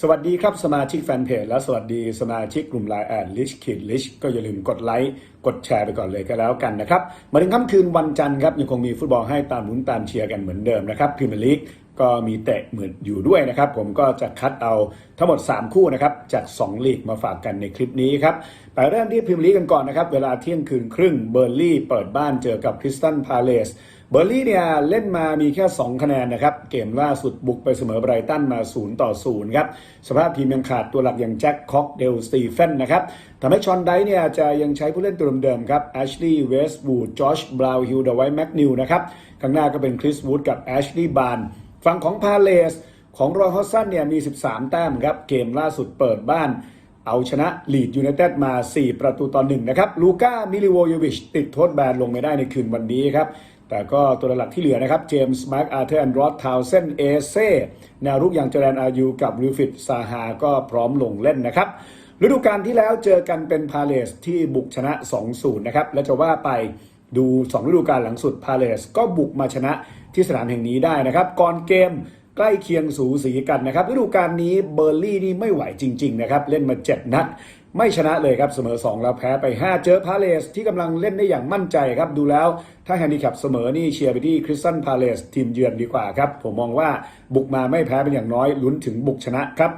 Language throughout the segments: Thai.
สวัสดีครับสมาชิกแฟนเพจและสวัสดีสมาชิกกลุ่มไลน์แอดลิชคิดลิชก็อย่าลืมกดไลค์กดแชร์ไปก่อนเลยก็แล้วกันนะครับ มาถึงค่ำคืนวันจันทร์ครับยังคงมีฟุตบอลให้ตามลุ้นตามเชียร์กันเหมือนเดิมนะครับพรีเมียร์ลีกก็มีเตะเหมือนอยู่ด้วยนะครับ ผมก็จะคัดเอาทั้งหมด 3 คู่นะครับ จาก 2 ลีกมาฝากกันในคลิปนี้ครับไปเริ่มที่พรีเมียร์ลีกกันก่อนนะครับ เวลาเที่ยงคืนครึ่งเบอร์ลี่เปิดบ้านเจอกับคริสตันพาเลส เบอร์ลี่เนี่ยเล่นมามีแค่ 2 คะแนนนะครับ เกมล่าสุดบุกไปเสมอไบรตันมา 0 ต่อ 0 ครับ สภาพทีมยังขาดตัวหลักอย่างแจ็คคอกเดลสตีเฟนนะครับทำให้ชอนไดเนี่ยจะยังใช้ผู้เล่นตัวเดิมๆครับแอชลีย์เวสต์บูดจอชบราวน์ฮิลเดอะไวท์แมกนิวนะครับข้างหน้าก็เป็นคริสวูดกับแอชลีย์บานฝั่งของพาเลสของรอยฮอสซันเนี่ยมี 13 แต้มครับเกมล่าสุดเปิดบ้านเอาชนะลีดยูไนเต็ดมา 4 ประตูต่อหนึ่งนะครับ ลูก้า มิลิโวโยวิช ติดโทษแบนลงไม่ได้ในคืนวันนี้ครับ แต่ก็ตัวหลักที่เหลือนะครับ เจมส์มาร์กอาร์เธอร์แอนด์รอดทาวเซนเอเซ่แนวรุกอย่างเจแรนอายูกับลูฟิตซาฮาก็พร้อมลงเล่นนะครับฤดูกาลที่แล้วเจอกันเป็นพาเลสที่บุกชนะ 2-0 นะครับ และจะว่าไปดู2ฤดูกาลหลังสุดพาเลสก็บุกมาชนะที่สนามแห่งนี้ได้นะครับ ก่อนเกมใกล้เคียงสูสีกันนะครับฤดูกาลนี้เบอร์ลี่นี่ไม่ไหวจริง ๆ นะครับ เล่นมา 7 นัด ไม่ชนะเลยครับเสมอ 2 แล้วแพ้ไป 5 เจอพาเลสที่กำลังเล่นได้อย่างมั่นใจครับ ดูแล้วถ้าแฮนดิแคปเสมอนี่เชียร์ไปที่คริสตันพาเลสทีมเยือนดีกว่าครับ ผมมองว่าบุกมาไม่แพ้เป็นอย่างน้อยลุ้นถึงบุกชนะครับ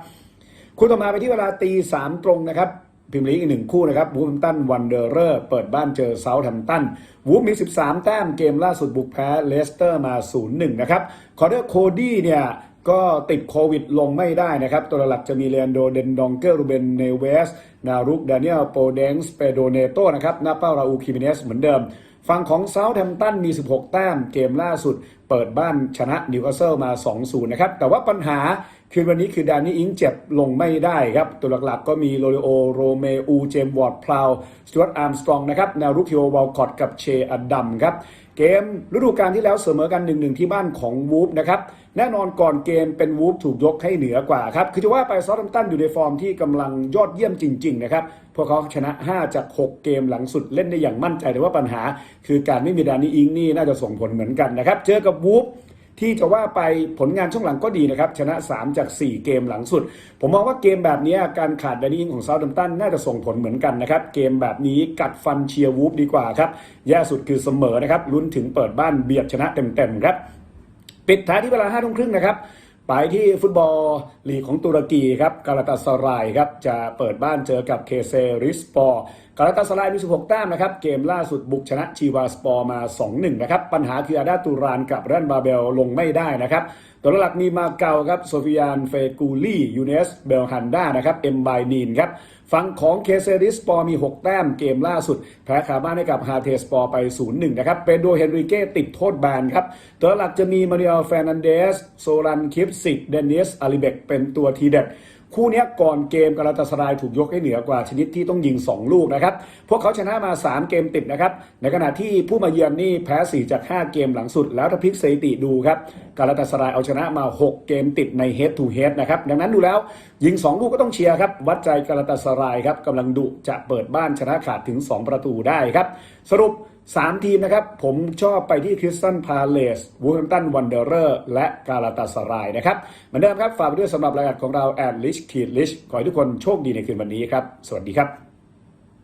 คู่ต่อมาไปที่เวลาตีสามตรงนะครับพิมลีกอีกหนึ่งคู่นะครับวูฟแฮมตันวันเดอร์เรอร์เปิดบ้านเจอเซาท์แฮมตันวูฟมี 13 แต้มเกมล่าสุดบุกแพ้เลสเตอร์มา 0-1 นะครับคอร์เดอร์โคดี้เนี่ย ก็ติดโควิดลงไม่ได้นะครับ ตัวหลักจะมีเลนโดเดนดองเกอร์รูเบนเนเวส นารุกดานิเอลโปเดงส์เปโดเนโตนะครับหน้าเป้าราอูคิมิเนสเหมือนเดิมฝั่งของเซาท์แฮมตันมี 16 แต้มเกมล่าสุด เปิดบ้านชนะนิวคาสเซิลมา 2-0 นะครับ แต่ว่าปัญหาคืนวันนี้คือดานี่อิงเจ็บลงไม่ได้ครับ ตัวหลักๆก็มีโรเลโอ โรเมอู เจมวอร์ดพลาวสตูอาร์ตอาร์มสตรองนะครับ แนวรุกทิโอวอลคอตกับเชอดัมครับ เกมฤดูกาลที่แล้วเสมอกัน1-1ที่บ้านของวูฟนะครับ แน่นอนก่อนเกมเป็นวูฟถูกยกให้เหนือกว่าครับ คือจะว่าไปซอตัมตันอยู่ในฟอร์มที่กำลังยอดเยี่ยมจริง ๆ นะครับ พวกเขาชนะ 5 จาก 6 เกมหลังสุดเล่นได้อย่างมั่นใจแต่ว่าปัญหา คือการไม่มีดานี่อิงนี่น่าจะส่งผลเหมือนกันนะครับ เจอกับวูฟ ที่จะว่าไปผลงานช่วงหลังก็ดีนะครับ ชนะ 3 จาก 4 เกมหลังสุด ผมมองว่าเกมแบบนี้การขาดแดนนี่อิงของเซาท์ดัมตันน่าจะส่งผลเหมือนกันนะครับ เกมแบบนี้กัดฟันเชียร์วูฟดีกว่าครับแย่สุดคือเสมอนะครับลุ้นถึงเปิดบ้านเบียดชนะเต็มๆครับปิดท้ายที่เวลา5ทุ่มครึ่งนะครับไปที่ฟุตบอลลีกของตุรกีครับกาลาตาสรายครับจะเปิดบ้านเจอกับเคเซริสปอร์ กาลาตาสรายมี 16 แต้มนะครับ เกมล่าสุดบุกชนะชีวาสปอร์มา 2-1 นะครับ ปัญหาคืออาดาตูรานกับรันบาเบลลงไม่ได้นะครับ ตัวหลักมีมาเกาครับ โซฟิยานเฟกูลี่ ยูเนส เบลฮันด้านะครับ เอ็มบายนีนครับฝั่งของเคเซริสปอร์มี 6 แต้มเกมล่าสุดแพ้คาบ้านให้กับฮาเทสปอร์ไป 0-1 นะครับเปโดเฮนริเก้ติดโทษแบนครับ ตัวหลักจะมีมาริเอลแฟรนันเดส โซรันคิปสิกเดนิสอาริเบกเป็นตัวทีเด็ด คู่นี้ก่อนเกมกาลาตาสรายถูกยกให้เหนือกว่าชนิดที่ต้องยิง 2 ลูกนะครับ พวกเขาชนะมา 3 เกมติดนะครับ ในขณะที่ผู้มาเยือนนี่แพ้ 4 จาก 5 เกมหลังสุด แล้วถ้าพลิกสถิติดูครับกาลาตาสรายเอาชนะมา 6 เกมติดใน head to head นะครับ ดังนั้นดูแล้วยิง 2 ลูกก็ต้องเชียร์ครับ วัดใจกาลาตาสรายครับกำลังดุจะเปิดบ้านชนะขาดถึง 2 ประตูได้ครับ สรุป 3ทีมนะครับ ผมชอบไปที่คริสตันพาเลสวูแฮมตันวันเดอร์เรอร์และกาลาตาสรายนะครับเหมือนเดิมครับ ฝากไปด้วยสำหรับรายการของเราแอนลิชคีดลิชขอให้ทุกคนโชคดีในคืนวันนี้ครับ สวัสดีครับ